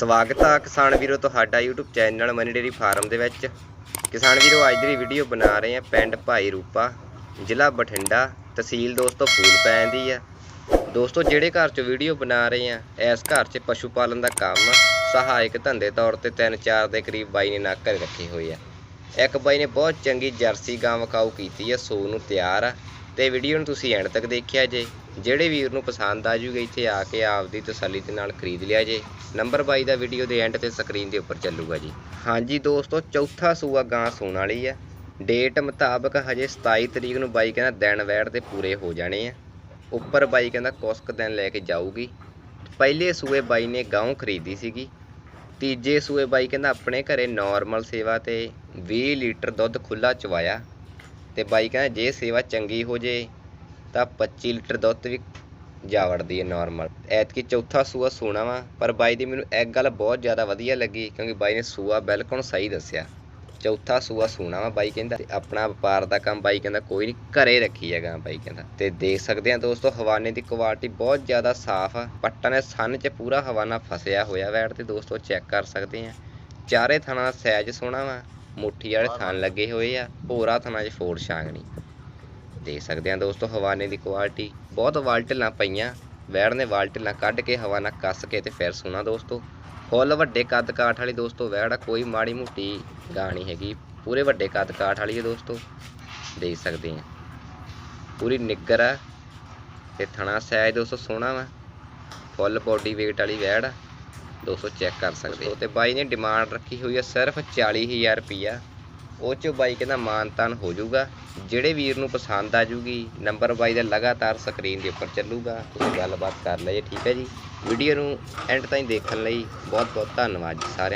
ਸਵਾਗਤ ਆ ਕਿਸਾਨ ਵੀਰੋ ਤੁਹਾਡਾ YouTube channel Mani dairy farm ਦੇ ਵਿੱਚ। ਕਿਸਾਨ ਵੀਰੋ, ਅੱਜ ਦੀ ਵੀਡੀਓ ਬਣਾ ਰਹੇ ਆ ਪਿੰਡ ਭਾਈ ਰੂਪਾ, ਜ਼ਿਲ੍ਹਾ ਬਠਿੰਡਾ, ਤਹਿਸੀਲ ਦੋਸਤੋ ਫੂਲ ਪੈਂਦੀ ਆ। ਦੋਸਤੋ, ਜਿਹੜੇ ਘਰ 'ਚ ਵੀਡੀਓ ਬਣਾ ਰਹੇ ਆ ਇਸ ਘਰ 'ਚ ਪਸ਼ੂ ਪਾਲਣ ਦਾ ਕੰਮ ਸਹਾਇਕ ਧੰਦੇ ਤੌਰ ਤੇ 3-4 ਦੇ ਕਰੀਬ ਬਾਈ ਨੇ ਨੱਕ ਘਰੇ ਰੱਖੇ ਹੋਏ ਆ। ਇੱਕ ਬਾਈ ਨੇ ਬਹੁਤ ਚੰਗੀ ਜਰਸੀ ਗਾਂ ਵਕਾਊ ਕੀਤੀ ਆ ਸੋ ਨੂੰ ਤਿਆਰ ਆ। ਤੇ ਵੀਡੀਓ ਨੂੰ ਤੁਸੀਂ ਐਂਡ ਤੱਕ ਦੇਖਿਆ ਜੇ। ਜਿਹੜੇ ਵੀਰ ਨੂੰ ਪਸੰਦ ਆ ਜੂਗਾ, ਇੱਥੇ ਆ ਕੇ ਆਪਦੀ ਤਸੱਲੀ ਦੇ ਨਾਲ ਖਰੀਦ ਲਿਆ ਜੇ। ਨੰਬਰ 22 ਦਾ ਵੀਡੀਓ ਦੇ ਐਂਡ ਤੇ ਸਕਰੀਨ ਦੇ ਉੱਪਰ ਚੱਲੂਗਾ ਜੀ। ਹਾਂਜੀ ਦੋਸਤੋ, ਚੌਥਾ ਸੂਆ ਗਾਂ ਸੂਣ ਵਾਲੀ ਆ। ਡੇਟ ਮੁਤਾਬਕ ਹਜੇ 27 ਤਰੀਕ ਨੂੰ ਬਾਈ ਕਹਿੰਦਾ ਦਿਨ ਵੈੜ ਤੇ ਪੂਰੇ ਹੋ ਜਾਣੇ ਆ। ਉੱਪਰ ਬਾਈ ਕਹਿੰਦਾ ਕੁਸਕ ਦਿਨ ਲੈ ਕੇ ਜਾਊਗੀ। ਪਹਿਲੇ ਸੂਏ ਬਾਈ ਨੇ ਗਾਂ ਖਰੀਦੀ ਸੀਗੀ। ਤੀਜੇ ਸੂਏ ਬਾਈ ਕਹਿੰਦਾ ਆਪਣੇ ਘਰੇ ਨਾਰਮਲ ਸੇਵਾ ਤੇ 20 ਲੀਟਰ ਦੁੱਧ ਖੁੱਲਾ ਚਵਾਇਆ। ਤੇ ਬਾਈ ਕਹਿੰਦਾ ਜੇ ਸੇਵਾ ਚੰਗੀ ਹੋ ਜੇ, ਤਾਂ 25 ਲੀਟਰ ਦੁੱਧ ਵੀ ਜਾ ਵੜਦੀ ਹੈ ਨਾਰਮਲ ਐਤਕੀ ਚੌਥਾ ਸੂਆ ਸੋਣਾ ਵਾ, ਪਰ ਬਾਈ ਦੀ ਮੈਨੂੰ ਇੱਕ ਗੱਲ ਬਹੁਤ ਜ਼ਿਆਦਾ ਵਧੀਆ ਲੱਗੀ, ਕਿਉਂਕਿ ਬਾਈ ਨੇ ਸੂਆ ਬਿਲਕੁਲ ਸਹੀ ਦੱਸਿਆ। ਚੌਥਾ ਸੂਆ ਸੋਣਾ ਵਾ ਬਾਈ ਕਹਿੰਦਾ, ਤੇ ਆਪਣਾ ਵਪਾਰ ਦਾ ਕੰਮ ਬਾਈ ਕਹਿੰਦਾ ਕੋਈ ਨਹੀਂ, ਘਰੇ ਰੱਖੀ ਹੈਗਾ ਬਾਈ ਕਹਿੰਦਾ। ਤੇ ਦੇਖ ਸਕਦੇ ਆ ਦੋਸਤੋ, ਹਵਾਨੇ ਦੀ ਕੁਆਲਿਟੀ ਬਹੁਤ ਜ਼ਿਆਦਾ ਸਾਫ਼ ਆ, ਪੱਟਾਂ ਦੇ ਸੰਨ 'ਚ ਪੂਰਾ ਹਵਾਨਾ ਫਸਿਆ ਹੋਇਆ ਵੈਟ ਤੇ ਦੋਸਤੋ ਚੈੱਕ ਕਰ ਸਕਦੇ ਆ। ਚਾਰੇ ਥਾਣਾ ਦਾ ਸਾਈਜ਼ ਸੋਹਣਾ ਵਾ ਮੁੱਠੀ ਵਾਲੇ ਥਣ ਲੱਗੇ ਹੋਏ ਆ ਭੋਰਾ ਥਣਾ 'ਚ ਫੋੜ ਛਾਂਗਣੀ। ਦੇਖ ਸਕਦੇ ਆ ਦੋਸਤੋ ਹਵਾਨੇ ਦੀ ਕੁਆਲਿਟੀ ਬਹੁਤ ਵਾਲਟਲਾਂ ਪਈਆਂ ਵੈੜ ਨੇ ਵਾਲਟਲਾਂ ਕੱਢ ਕੇ ਹਵਾ ਨਾਲ ਕੱਸ ਕੇ ਤੇ ਫਿਰ ਸੋਨਾ ਦੋਸਤੋ। ਫੁੱਲ ਵੱਡੇ ਕੱਦ ਕਾਠ ਵਾਲੀ ਦੋਸਤੋ ਵੈੜ ਆ ਕੋਈ ਮਾੜੀ ਮੋਟੀ ਗਾਂ ਨਹੀਂ ਹੈਗੀ ਪੂਰੇ ਵੱਡੇ ਕੱਦ ਕਾਠ ਵਾਲੀ ਹੈ ਦੋਸਤੋ। ਦੇਖ ਸਕਦੇ ਆ। ਪੂਰੀ ਨਿੱਗਰ ਆ ਤੇ ਥਣਾ ਸਾਈਜ਼ ਦੋਸਤੋ ਸੋਹਣਾ ਵਾ। ਫੁੱਲ ਬੋਡੀ weight ਵਾਲੀ ਵੈੜ ਆ। ਦੋਸਤੋ ਚੈੱਕ ਕਰ ਸਕਦੇ। ਹੋ ਤੇ ਬਾਈ ਨੇ ਡਿਮਾਂਡ ਰੱਖੀ ਹੋਈ ਆ ਸਿਰਫ 40000 ਰੁਪਈਆ। ਉਹ ਚੋਂ ਬਾਈ ਕਹਿੰਦਾ ਮਾਨਤਾਨ ਹੋ ਜਾਊਗਾ। ਜਿਹੜੇ ਵੀਰ ਨੂੰ ਪਸੰਦ ਆ ਜੂਗੀ ਨੰਬਰ ਬਾਈ ਦਾ ਲਗਾਤਾਰ ਸਕਰੀਨ ਦੇ ਉੱਪਰ ਚੱਲੂਗਾ। ਤੁਸੀਂ ਗੱਲਬਾਤ ਕਰ ਲਈਏ ਠੀਕ ਹੈ ਜੀ। ਵੀਡੀਓ ਨੂੰ ਐਂਡ ਤਾਈਂ ਦੇਖਣ ਲਈ ਬਹੁਤ ਬਹੁਤ ਧੰਨਵਾਦ ਜੀ ਸਾਰਿਆਂ